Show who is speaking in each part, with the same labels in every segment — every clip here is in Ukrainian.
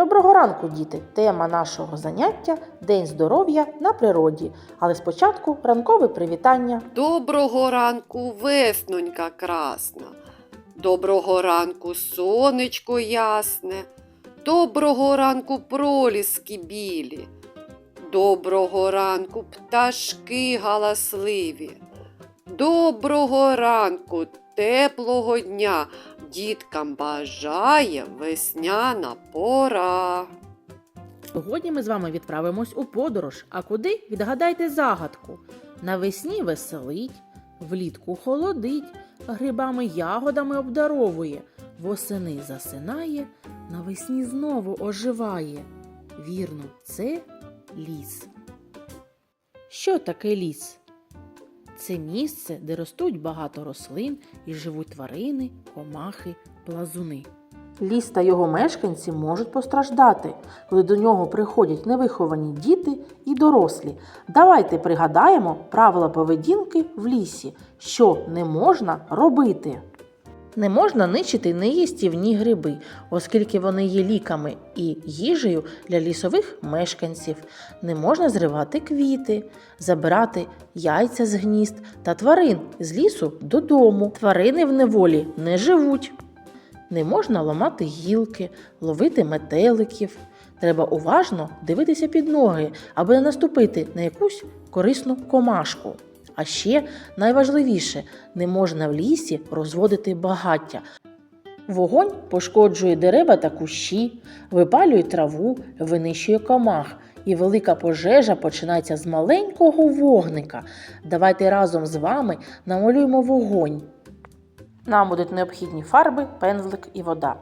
Speaker 1: Доброго ранку, діти! Тема нашого заняття День здоров'я на природі. Але спочатку ранкове привітання.
Speaker 2: Доброго ранку, веснонька красна. Доброго ранку, сонечко ясне. Доброго ранку, проліски білі. Доброго ранку, пташки галасливі. Доброго ранку, теплого дня. Діткам бажає весняна пора.
Speaker 1: Сьогодні ми з вами відправимось у подорож. А куди? Відгадайте загадку. Навесні веселить, влітку холодить, грибами ягодами обдаровує, восени засинає, навесні знову оживає. Вірно, це ліс. Що таке ліс? Це місце, де ростуть багато рослин і живуть тварини, комахи, плазуни. Ліс та його мешканці можуть постраждати, коли до нього приходять невиховані діти і дорослі. Давайте пригадаємо правила поведінки в лісі, що не можна робити. Не можна нищити неїстівні гриби, оскільки вони є ліками і їжею для лісових мешканців. Не можна зривати квіти, забирати яйця з гнізд та тварин з лісу додому. Тварини в неволі не живуть. Не можна ламати гілки, ловити метеликів. Треба уважно дивитися під ноги, аби не наступити на якусь корисну комашку. А ще найважливіше, не можна в лісі розводити багаття. Вогонь пошкоджує дерева та кущі, випалює траву, винищує комах, і велика пожежа починається з маленького вогника. Давайте разом з вами намалюємо вогонь. Нам будуть необхідні фарби, пензлик і вода.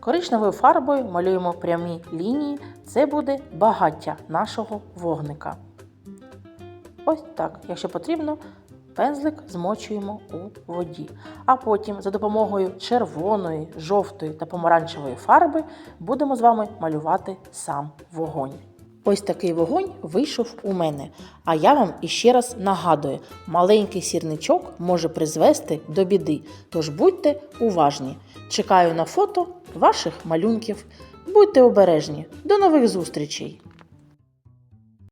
Speaker 1: Коричневою фарбою малюємо прямі лінії. Це буде багаття нашого вогника. Ось так, якщо потрібно, пензлик змочуємо у воді. А потім за допомогою червоної, жовтої та помаранчевої фарби будемо з вами малювати сам вогонь. Ось такий вогонь вийшов у мене. А я вам іще раз нагадую: маленький сірничок може призвести до біди. Тож будьте уважні. Чекаю на фото ваших малюнків. Будьте обережні. До нових зустрічей!